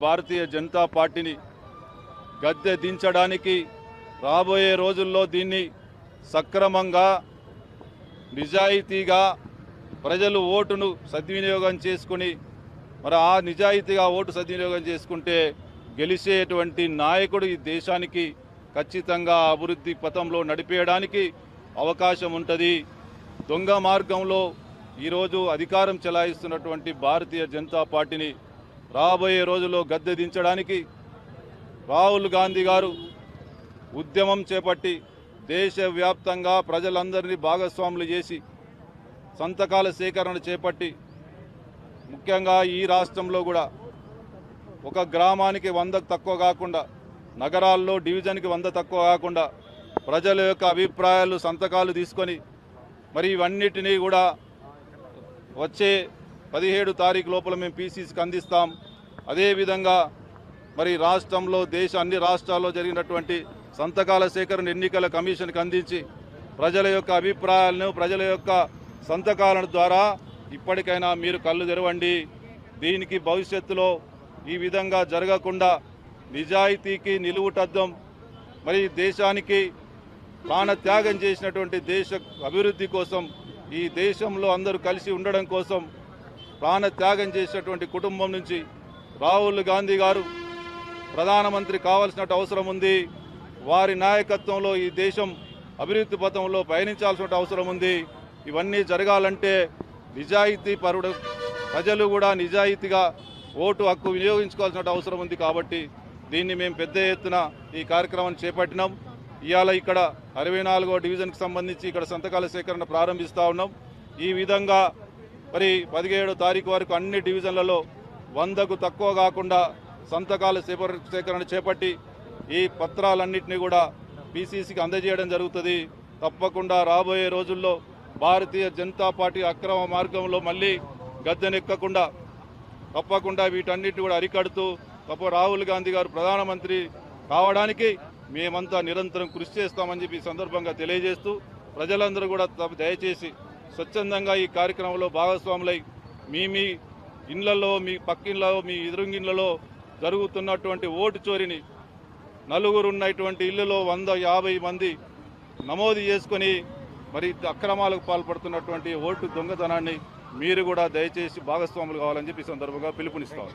భారతీయ జనతా పార్టీని గద్దె దించడానికి రాబోయే రోజుల్లో దీన్ని సక్రమంగా నిజాయితీగా ప్రజలు ఓటును సద్వినియోగం చేసుకుని మరి ఆ నిజాయితీగా ఓటు సద్వినియోగం చేసుకుంటే గెలిచేటువంటి నాయకుడు ఈ దేశానికి ఖచ్చితంగా అభివృద్ధి పథంలో నడిపేయడానికి అవకాశం ఉంటుంది. దొంగ మార్గంలో ఈరోజు అధికారం చెలాయిస్తున్నటువంటి భారతీయ జనతా పార్టీని రాబోయే రోజుల్లో గద్దె దించడానికి రాహుల్ గాంధీ గారు ఉద్యమం చేపట్టి దేశవ్యాప్తంగా ప్రజలందరినీ భాగస్వాములు చేసి సంతకాల సేకరణ చేపట్టి ముఖ్యంగా ఈ రాష్ట్రంలో కూడా ఒక గ్రామానికి వందకు తక్కువ కాకుండా నగరాల్లో డివిజన్కి వంద తక్కువ కాకుండా ప్రజల యొక్క అభిప్రాయాలు సంతకాలు తీసుకొని మరి ఇవన్నిటినీ కూడా వచ్చే పదిహేడు తారీఖు లోపల మేము పీసీసీకి అందిస్తాం. అదేవిధంగా మరి రాష్ట్రంలో దేశ అన్ని రాష్ట్రాల్లో జరిగినటువంటి సంతకాల సేకరణ ఎన్నికల కమిషన్కి అందించి ప్రజల యొక్క అభిప్రాయాలను ప్రజల యొక్క సంతకాల ద్వారా ఇప్పటికైనా మీరు కళ్ళు తెరవండి. దీనికి భవిష్యత్తులో ఈ విధంగా జరగకుండా నిజాయితీకి నిలువుటద్దం మరి దేశానికి ప్రాణ త్యాగం చేసినటువంటి దేశ అభివృద్ధి కోసం ఈ దేశంలో అందరూ కలిసి ఉండడం కోసం ప్రాణ త్యాగం చేసినటువంటి కుటుంబం నుంచి రాహుల్ గాంధీ గారు ప్రధానమంత్రి కావాల్సిన అవసరం ఉంది. వారి నాయకత్వంలో ఈ దేశం అభివృద్ధి పథంలో పయనించాల్సిన అవసరం ఉంది. ఇవన్నీ జరగాలంటే నిజాయితీ పరుడు ప్రజలు కూడా నిజాయితీగా ఓటు హక్కు వినియోగించుకోవాల్సిన అవసరం ఉంది కాబట్టి దీన్ని మేము పెద్ద ఎత్తున ఈ కార్యక్రమాన్ని చేపట్టినాం. ఇవాళ ఇక్కడ అరవై నాలుగో డివిజన్కి సంబంధించి ఇక్కడ సంతకాల సేకరణ ప్రారంభిస్తూ ఉన్నాం. ఈ విధంగా మరి పదిహేడో తారీఖు వరకు అన్ని డివిజన్లలో వందకు తక్కువ కాకుండా సంతకాల సేకరణ చేపట్టి ఈ పత్రాలన్నింటినీ కూడా పీసీసీకి అందజేయడం జరుగుతుంది. తప్పకుండా రాబోయే రోజుల్లో భారతీయ జనతా పార్టీ అక్రమ మార్గంలో మళ్ళీ గద్దెనెక్కకుండా తప్పకుండా వీటన్నిటిని కూడా అరికడుతూ తప్ప రాహుల్ గాంధీ గారు ప్రధానమంత్రి కావడానికి మేమంతా నిరంతరం కృషి చేస్తామని చెప్పి ఈ సందర్భంగా తెలియజేస్తూ ప్రజలందరూ కూడా దయచేసి స్వచ్ఛందంగా ఈ కార్యక్రమంలో భాగస్వాములై మీ మీ ఇళ్ళలో మీ పక్కిళ్ళలో మీ ఎదురుంగిళ్ళలో జరుగుతున్నటువంటి ఓటు చోరిని నలుగురు ఉన్నటువంటి ఇళ్ళలో వంద యాభై మంది నమోదు చేసుకొని మరి అక్రమాలకు పాల్పడుతున్నటువంటి ఓటు దొంగతనాన్ని మీరు కూడా దయచేసి భాగస్వాములు కావాలని చెప్పి సందర్భంగా పిలుపునిస్తాం.